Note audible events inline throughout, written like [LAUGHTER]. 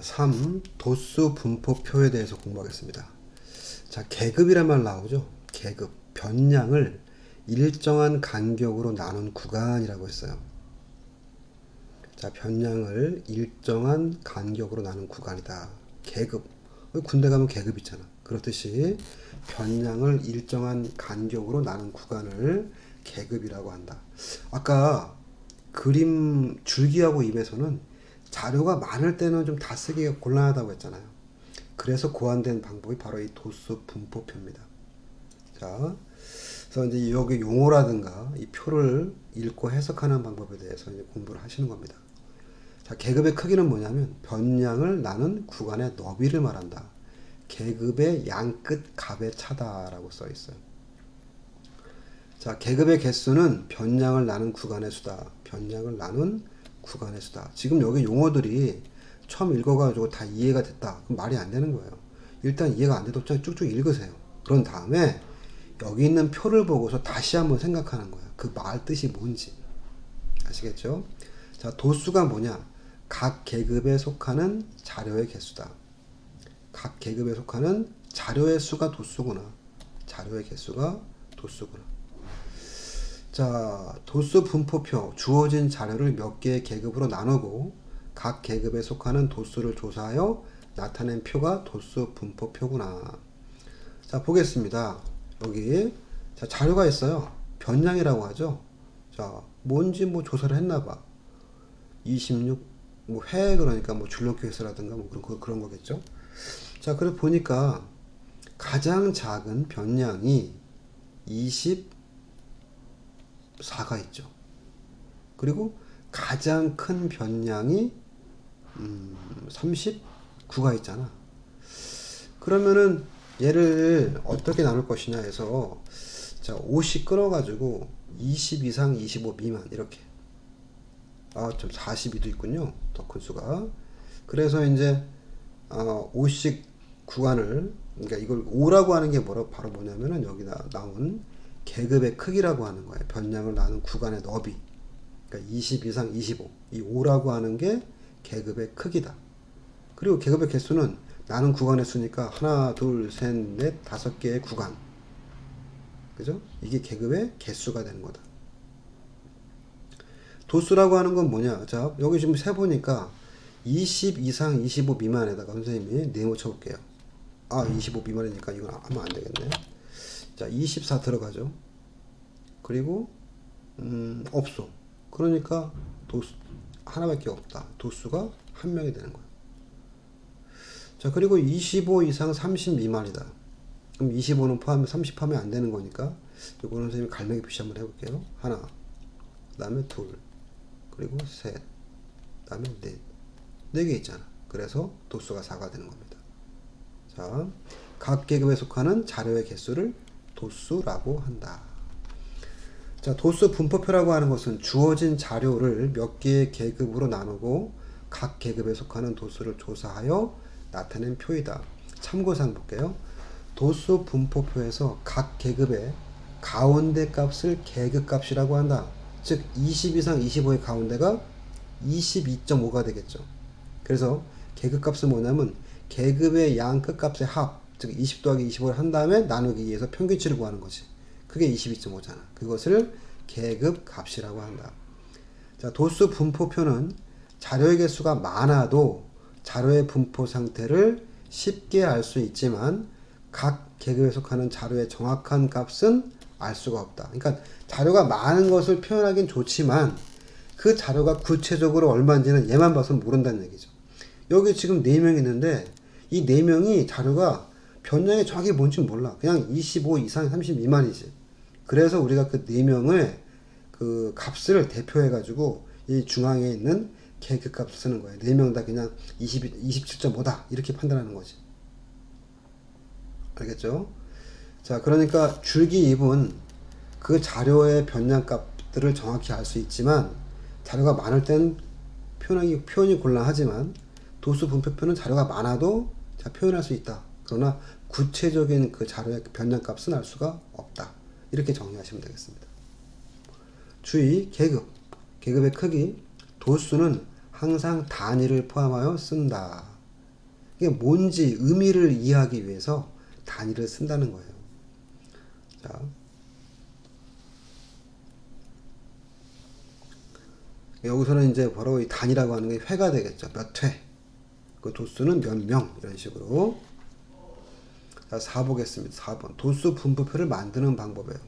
3. 도수 분포표에 대해서 공부하겠습니다. 자, 계급이란 말 나오죠? 계급. 변량을 일정한 간격으로 나눈 구간이라고 했어요. 자, 변량을 일정한 간격으로 나눈 구간이다. 계급. 어, 군대 가면 계급 있잖아. 그렇듯이 변량을 일정한 간격으로 나눈 구간을 계급이라고 한다. 아까 그림 줄기하고 입에서는 자료가 많을 때는 좀 다 쓰기가 곤란하다고 했잖아요. 그래서 고안된 방법이 바로 이 도수 분포표입니다. 자, 그래서 이제 여기 용어라든가 이 표를 읽고 해석하는 방법에 대해서 이제 공부를 하시는 겁니다. 자, 계급의 크기는 뭐냐면 변량을 나눈 구간의 너비를 말한다. 계급의 양끝 값의 차다라고 써 있어요. 자, 계급의 개수는 변량을 나눈 구간의 수다. 변량을 나눈 구간의 수다. 지금 여기 용어들이 처음 읽어가지고 다 이해가 됐다. 그럼 말이 안 되는 거예요. 일단 이해가 안 돼도 그냥 쭉쭉 읽으세요. 그런 다음에 여기 있는 표를 보고서 다시 한번 생각하는 거예요. 그 말 뜻이 뭔지. 아시겠죠? 자, 도수가 뭐냐? 각 계급에 속하는 자료의 개수다. 각 계급에 속하는 자료의 수가 도수구나. 자료의 개수가 도수구나. 자, 도수 분포표. 주어진 자료를 몇 개의 계급으로 나누고 각 계급에 속하는 도수를 조사하여 나타낸 표가 도수 분포표구나. 자, 보겠습니다. 여기 자, 자료가 있어요. 변량이라고 하죠. 자, 뭔지 뭐 조사를 했나 봐. 26, 뭐 회 그러니까 뭐 줄넘기 횟수라든가 뭐 그런 거- 그런 거겠죠. 자, 그래 보니까 가장 작은 변량이 24가 있죠. 그리고 가장 큰 변량이 음, 39가 있잖아. 그러면은 얘를 어떻게 나눌 것이냐 해서 자, 50 끌어가지고 20 이상 25 미만 이렇게 아, 좀 42도 있군요. 더 큰 수가. 그래서 이제 어, 50 구간을 그러니까 이걸 5라고 하는 게 뭐라 바로 뭐냐면은 여기 나, 나온 계급의 크기라고 하는 거예요. 변량을 나눈 구간의 너비. 그러니까 20 이상 25. 이 5라고 하는 게 계급의 크기다. 그리고 계급의 개수는 나눈 구간의 수니까 하나, 둘, 셋, 넷, 다섯 개의 구간. 그죠? 이게 계급의 개수가 되는 거다. 도수라고 하는 건 뭐냐? 자, 여기 지금 세 보니까 20 이상 25 미만에다가 선생님이 네모 쳐볼게요. 아, 25 미만이니까 이건 하면 안 되겠네. 자, 24 들어가죠. 그리고, 음, 없어. 그러니까 도수, 하나밖에 없다. 도수가 한 명이 되는 거야. 자, 그리고 25 이상 30 미만이다. 그럼 25는 포함해 30 하면 안 되는 거니까, 요거는 선생님이 갈매기 표시 한번 해볼게요. 하나, 그 다음에 둘, 그리고 셋, 그 다음에 넷. 네 개 있잖아. 그래서 도수가 4가 되는 겁니다. 자, 각 계급에 속하는 자료의 개수를 도수라고 한다. 자, 도수 분포표라고 하는 것은 주어진 자료를 몇 개의 계급으로 나누고 각 계급에 속하는 도수를 조사하여 나타낸 표이다. 참고사항 볼게요. 도수 분포표에서 각 계급의 가운데 값을 계급 값이라고 한다. 즉, 20 이상 25의 가운데가 22.5가 되겠죠. 그래서 계급 값은 뭐냐면 계급의 양 끝값의 합, 즉 20 더하기 25를 한 다음에 나누기 2해서 평균치를 구하는 거지. 그게 22.5잖아. 그것을 계급 값이라고 한다. 자, 도수 분포표는 자료의 개수가 많아도 자료의 분포 상태를 쉽게 알 수 있지만 각 계급에 속하는 자료의 정확한 값은 알 수가 없다. 그러니까 자료가 많은 것을 표현하긴 좋지만 그 자료가 구체적으로 얼마인지는 얘만 봐서는 모른다는 얘기죠. 여기 지금 4명 있는데 이 4명이 자료가 변량이 정확히 뭔지 몰라. 그냥 25 이상 30 미만이지. 그래서 우리가 그 4명을 그 값을 대표해 가지고 이 중앙에 있는 계급 값을 쓰는 거예요. 4명 다 그냥 20, 27.5다. 이렇게 판단하는 거지. 알겠죠? 자, 그러니까 줄기 입은 그 자료의 변량 값들을 정확히 알 수 있지만 자료가 많을 땐 표현하기 표현이 곤란하지만 도수 분표표는 자료가 많아도 자, 표현할 수 있다. 그러나 구체적인 그 자료의 변량 값은 알 수가 없다. 이렇게 정리하시면 되겠습니다. 주의 계급 계급의 크기 도수는 항상 단위를 포함하여 쓴다. 이게 뭔지 의미를 이해하기 위해서 단위를 쓴다는 거예요. 자. 여기서는 이제 바로 이 단위라고 하는 게 회가 되겠죠. 몇 회. 그 도수는 몇 명. 이런 식으로. 자, 4 보겠습니다. 4번. 도수 분포표를 만드는 방법이에요.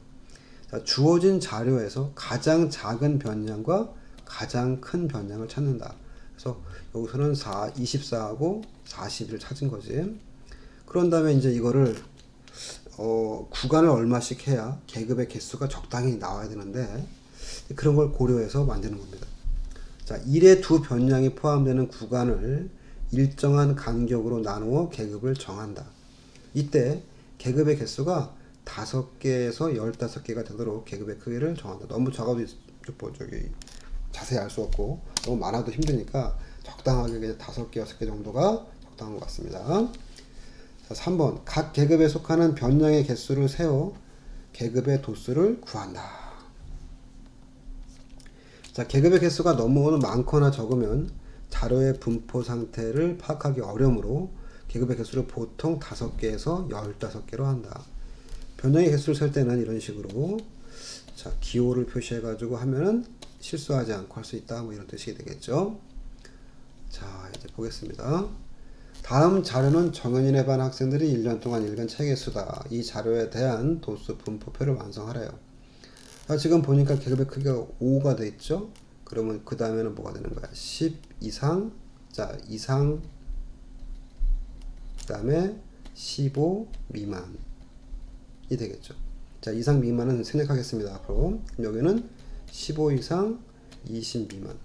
자, 주어진 자료에서 가장 작은 변량과 가장 큰 변량을 찾는다. 그래서 여기서는 4, 24하고 40을 찾은 거지. 그런 다음에 이제 이거를 어, 구간을 얼마씩 해야 계급의 개수가 적당히 나와야 되는데 그런 걸 고려해서 만드는 겁니다. 자, 1의 두 변량이 포함되는 구간을 일정한 간격으로 나누어 계급을 정한다. 이때 계급의 개수가 5개에서 15개가 되도록 계급의 크기를 정한다. 너무 작아도 뭐 저기 자세히 알 수 없고 너무 많아도 힘드니까 적당하게 그냥 5개, 6개 정도가 적당한 것 같습니다. 자, 3번 각 계급에 속하는 변량의 개수를 세워 계급의 도수를 구한다. 자, 계급의 개수가 너무 많거나 적으면 자료의 분포 상태를 파악하기 어려우므로 계급의 개수를 보통 5개에서 15개로 한다. 변형의 개수를 셀 때는 이런 식으로 자, 기호를 표시해 가지고 하면은 실수하지 않고 할 수 있다. 뭐 이런 뜻이 되겠죠. 자, 이제 보겠습니다. 다음 자료는 정현인에 반 학생들이 1년 동안 읽은 책의 수다. 이 자료에 대한 도수 분포표를 완성하래요. 자, 지금 보니까 계급의 크기가 5가 돼 있죠? 그러면 그 다음에는 뭐가 되는 거야? 10 이상, 자, 이상, 그 다음에 15 미만이 되겠죠. 자, 이상 미만은 생략하겠습니다. 앞으로. 여기는 15 이상, 20 미만.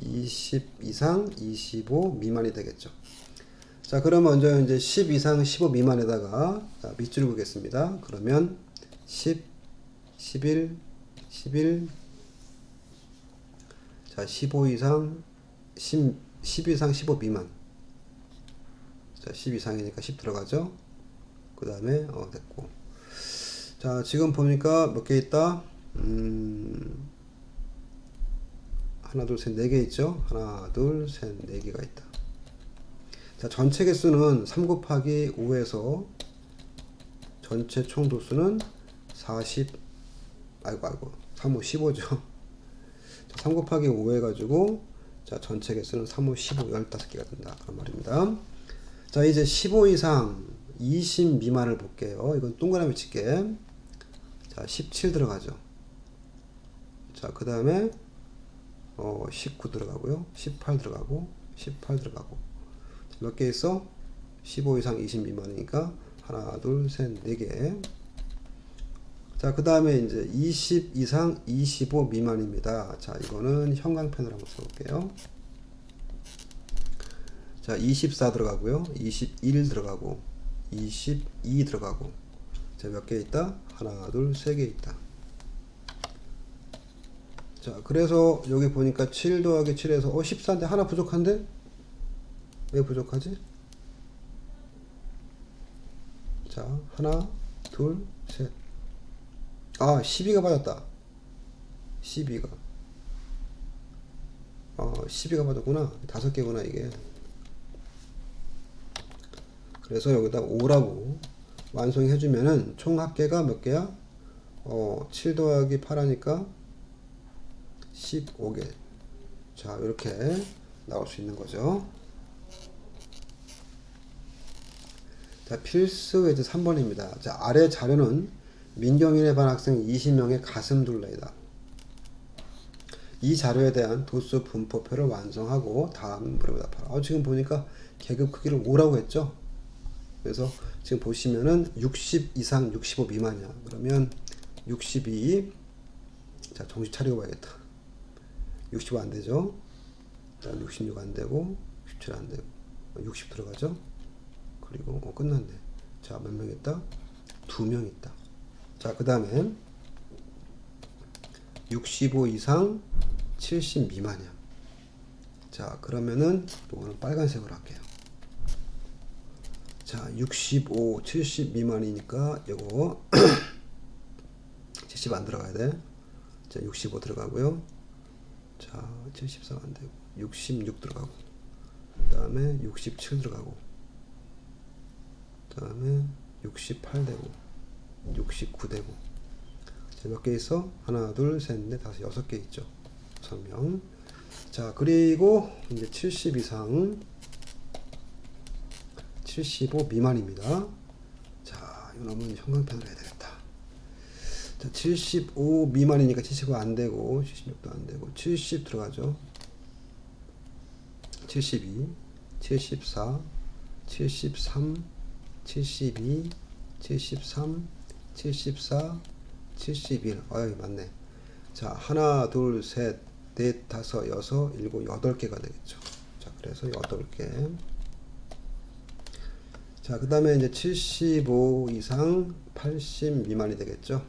20 이상, 25 미만이 되겠죠. 자, 그럼 먼저 이제 10 이상, 15 미만에다가 자, 밑줄을 그겠습니다. 그러면 10, 11, 11, 자, 15 이상, 10, 10 이상, 15 미만. 자, 10 이상이니까 10 들어가죠. 그 다음에, 어, 됐고. 자, 지금 보니까 몇 개 있다? 음, 하나, 둘, 셋, 네 개 있죠? 하나, 둘, 셋, 네 개가 있다. 자, 전체 개수는 3 곱하기 5에서 전체 총 도수는 40, 아이고, 아이고, 3, 5, 15죠. 3 곱하기 5 해가지고 자 전체 개수는 3, 5, 15, 15개가 된다 그런 말입니다 자 이제 15 이상 20 미만을 볼게요 이건 동그라미 칠게 자 17 들어가죠 자 그 다음에 어, 19 들어가고요 18 들어가고 18 들어가고 몇 개 있어? 15 이상 20 미만이니까 하나 둘 셋 네 개 자, 그 다음에 이제 20 이상 25 미만입니다. 자, 이거는 형광펜으로 한번 써볼게요. 자, 24 들어가고요. 21 들어가고, 22 들어가고. 자, 몇 개 있다? 하나, 둘, 세 개 있다. 자, 그래서 여기 보니까 7 더하기 7에서, 어, 14인데 하나 부족한데? 왜 부족하지? 자, 하나, 둘, 셋. 아, 12가 빠졌다. 12가. 어, 12가 빠졌구나. 다섯 개구나, 이게. 그래서 여기다 5라고 완성해 주면은 총 합계가 몇 개야? 어, 7 더하기 8 하니까 15개. 자, 이렇게 나올 수 있는 거죠. 자, 필수 외제 3번입니다. 자, 아래 자료는 민경인의 반 학생 20명의 가슴 둘레이다. 이 자료에 대한 도수 분포표를 완성하고 다음 물음에 답하라. 어, 지금 보니까 계급 크기를 5라고 했죠? 그래서 지금 보시면은 60 이상 65 미만이야. 그러면 62. 자, 정신 차리고 봐야겠다. 65 안 되죠? 66 안 되고, 67 안 되고, 60 들어가죠? 그리고, 어, 끝났네. 자, 몇 명 있다? 두 명 있다. 자, 그 다음에 65 이상 70 미만이야. 자, 그러면은 이거는 빨간색으로 할게요. 자, 65, 70 미만이니까 이거 70 [CLEARS THROAT] 안 들어가야 돼. 자, 65 들어가고요. 자, 73안 되고 66 들어가고 그 다음에 67 들어가고 그다음에 68대고 69대고 몇개 있어? 하나, 둘, 셋, 넷, 다섯, 여섯 개 있죠. 설명. 자, 그리고 이제 70 이상 75 미만입니다. 자, 이거 너무 형광펜으로 해야 되겠다. 자, 75 미만이니까 75 안 되고 76도 안 되고 70 들어가죠. 72, 74, 73, 72, 73, 74, 71. 아유, 맞네. 자, 하나, 둘, 셋, 넷, 다섯, 여섯, 일곱, 여덟 개가 되겠죠. 자, 그래서 여덟 개. 자, 그 다음에 이제 75 이상 80 미만이 되겠죠.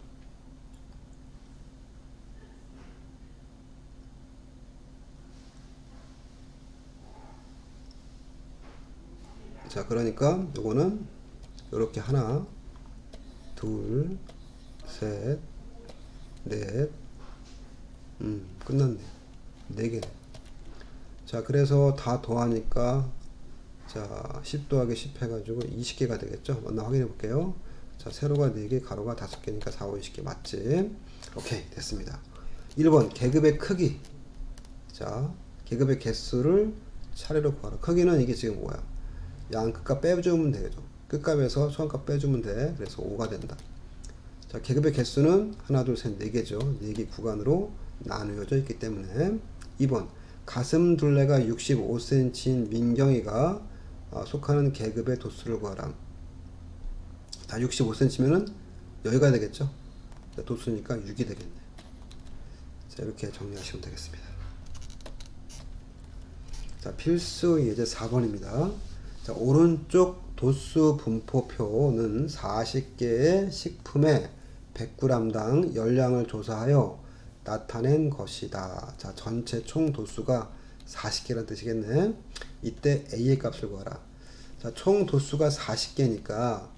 자, 그러니까 요거는 이렇게 하나, 둘, 셋, 넷, 음, 끝났네. 네 개네. 자, 그래서 다 더하니까 자, 10 더하기 10 해가지고 20개가 되겠죠? 먼저 확인해 볼게요. 자, 세로가 4개, 가로가 5개니까 4, 5, 20개 맞지? 오케이, 됐습니다. 1번, 계급의 크기. 자, 계급의 개수를 차례로 구하라. 크기는 이게 지금 뭐야? 양 끝값 빼주면 되죠. 끝값에서 소한값 빼주면 돼. 그래서 5가 된다. 자, 계급의 개수는 하나, 둘, 셋, 네 개죠. 네 개 구간으로 나누어져 있기 때문에 2번 가슴 둘레가 65cm인 민경이가 아, 속하는 계급의 도수를 구하라. 자, 65cm면은 여기가 되겠죠. 자, 도수니까 6이 되겠네. 자, 이렇게 정리하시면 되겠습니다. 자, 필수 예제 4번입니다. 자, 오른쪽 도수 분포표는 40개의 식품의 100g당 열량을 조사하여 나타낸 것이다. 자, 전체 총 도수가 40개라는 뜻이겠네. 이때 A의 값을 구하라. 자, 총 도수가 40개니까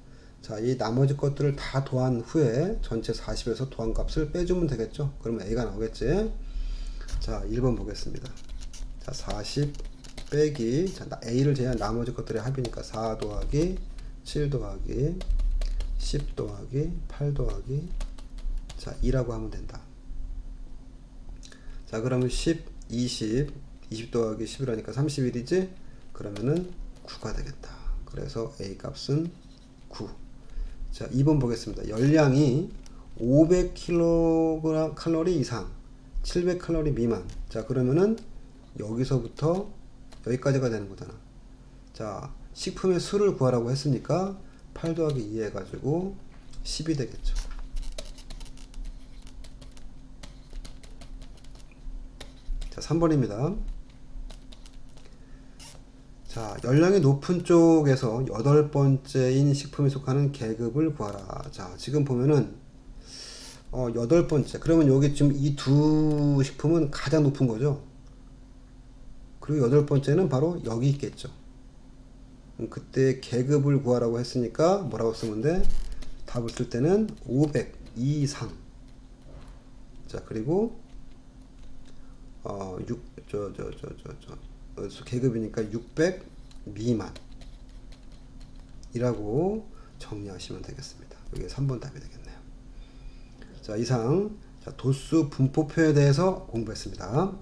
자, 이 나머지 것들을 다 더한 후에 전체 40에서 더한 값을 빼주면 되겠죠. 그러면 A가 나오겠지. 자, 1번 보겠습니다. 자, 40 빼기 자, 나- A를 제외한 나머지 것들의 합이니까 4 더하기 7 더하기 10 더하기 8 더하기 자 2라고 하면 된다. 자 그러면 10, 20, 20 더하기 11하니까 31이지? 그러면은 9가 되겠다. 그래서 A 값은 9. 자 2번 보겠습니다. 열량이 500kcal 칼로리 이상, 700 칼로리 미만. 자 그러면은 여기서부터 여기까지가 되는 거잖아. 자, 식품의 수를 구하라고 했으니까 8 더하기 2 해가지고 10이 되겠죠. 자, 3번입니다. 자, 열량이 높은 쪽에서 여덟 번째인 식품에 속하는 계급을 구하라. 자, 지금 보면은 어, 여덟 번째. 그러면 여기 지금 이 두 식품은 가장 높은 거죠. 그리고 여덟 번째는 바로 여기 있겠죠. 그때 계급을 구하라고 했으니까 뭐라고 쓰면 돼? 답을 쓸 때는 500 이상. 자 그리고 어 6 저 저 저 저저 어, 계급이니까 600 미만. 이라고 정리하시면 되겠습니다. 이게 3번 답이 되겠네요. 자 이상 자, 도수 분포표에 대해서 공부했습니다.